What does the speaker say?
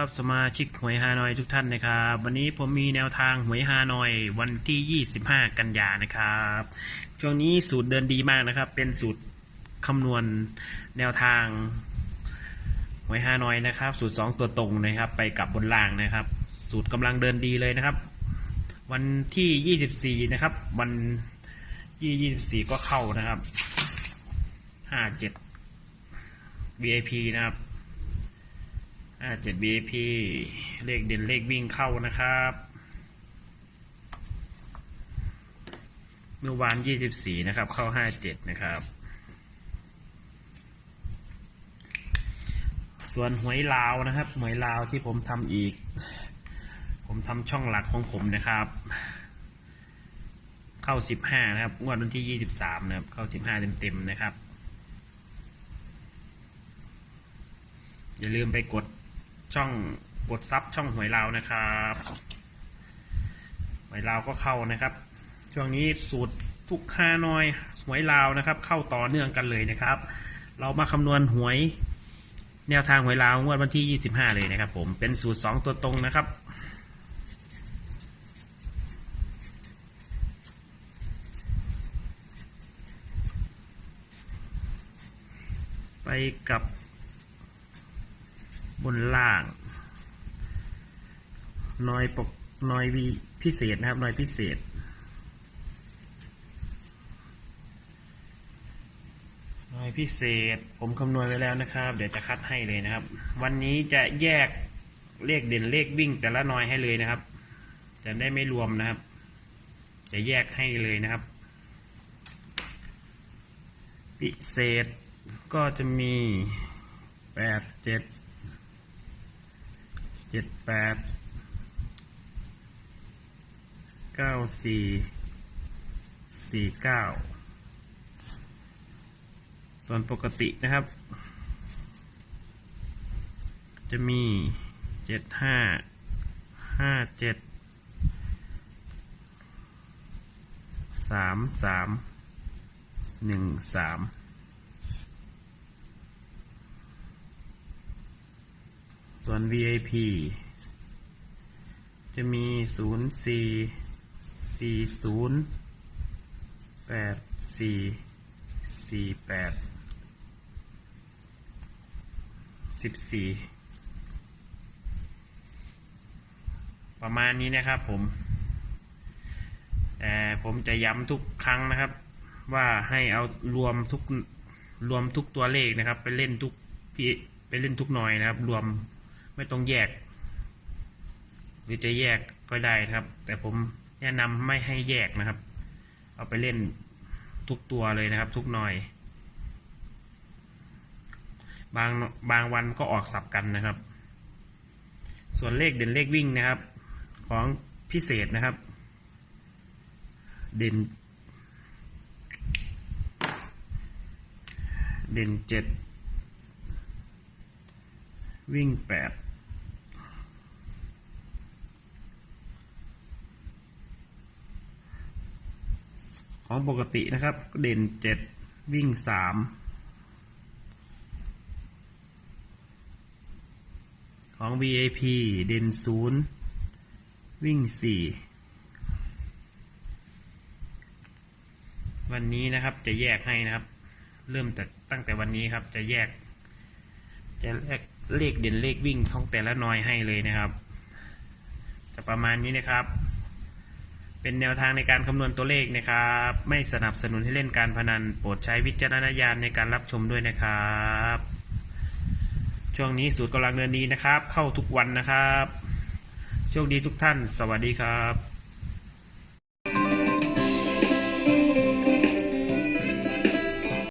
ครับสมาชิกหวยฮานอยทุกท่านนะครับ วันนี้ผมมีแนวทางหวยฮานอยวันที่ 25 กันยานะครับ ช่วงนี้สูตรเดินดีมากนะครับ เป็นสูตรคำนวณแนวทางหวยฮานอยนะครับ สูตร 2 ตัวตรงนะครับ ไปกับบนล่างนะครับ สูตรกำลังเดินดีเลยนะครับ วันที่24นะครับ วันที่24ก็เข้านะครับ57 VIP นะครับอ่าเจ็ด BP เลขเด่นเลขวิ่งเข้านะครับ เมื่อวานยี่สิบสี่นะครับ เข้าห้าเจ็ดนะครับ ส่วนหวยลาวนะครับ หวยลาวที่ผมทำอีก ผมทำช่องหลักของผมนะครับ เข้าสิบห้านะครับงวดวันที่ยี่สิบสามนะครับ เข้าสิบห้าเต็มๆนะครับ อย่าลืมไปกดช่องกดซับช่องหวยลาวนะครับหวยลาวก็เข้านะครับ ช่วงนี้สูตรทุกค่าน้อยหวยลาวนะครับ เข้าต่อเนื่องกันเลยนะครับ เรามาคำนวณหวยแนวทางหวยลาวงวดวันที่ 25 เลยนะครับผม เป็นสูตร 2 ตัวตรงนะครับ ไปกับบนล่างนอยปกนอยวีพิเศษนะครับนอยพิเศษ นอยพิเศษผมคำนวณไว้แล้วนะครับ เดี๋ยวจะคัดให้เลยนะครับ วันนี้จะแยกเลขเด่นเลขวิ่งแต่ละนอยให้เลยนะครับ จะได้ไม่รวมนะครับ จะแยกให้เลยนะครับ พิเศษ ก็จะมีแปดเจ็ดเจ็ดแปดเก้าสี่สี่เก้าส่วนปกตินะครับ จะมีเจ็ดห้าห้าเจ็ดสามสามหนึ่งสาม ส่วน VIP จะมีศูนย์สี่สี่ศูนย์แปดสี่สี่แปดสิบสี่ประมาณนี้นะครับผม แต่ผมจะย้ำทุกครั้งนะครับ ว่าให้เอารวมทุกรวมทุกตัวเลขนะครับ ไปเล่นทุกไปเล่นทุกหน่อยนะครับ รวม ไม่ต้องแยก หรือจะแยกก็ได้นะครับ แต่ผมแนะนำไม่ให้แยกนะครับ เอาไปเล่นทุกตัวเลยนะครับ ทุกหน่อย บางบางวันก็ออกสับกันนะครับ ส่วนเลขเด่นเลขวิ่งนะครับ ของพิเศษนะครับ เด่น เด่นเจ็ดวิ่งแปด ของปกตินะครับ เด่นเจ็ดวิ่งสามของ VIP เด่นศูนย์วิ่งสี่วันนี้นะครับจะแยกให้นะครับ เริ่มแต่ตั้งแต่วันนี้ครับจะแยก จะแยกเลขเด่นเลขวิ่งของแต่ละน้อยให้เลยนะครับ จะประมาณนี้นะครับ เป็นแนวทางในการคำนวณตัวเลขนะครับ ไม่สนับสนุนให้เล่นการพนัน โปรดใช้วิจารณญาณในการรับชมด้วยนะครับ ช่วงนี้สูตรกำลังเดินดีนะครับ เข้าทุกวันนะครับ โชคดีทุกท่าน สวัสดีครับ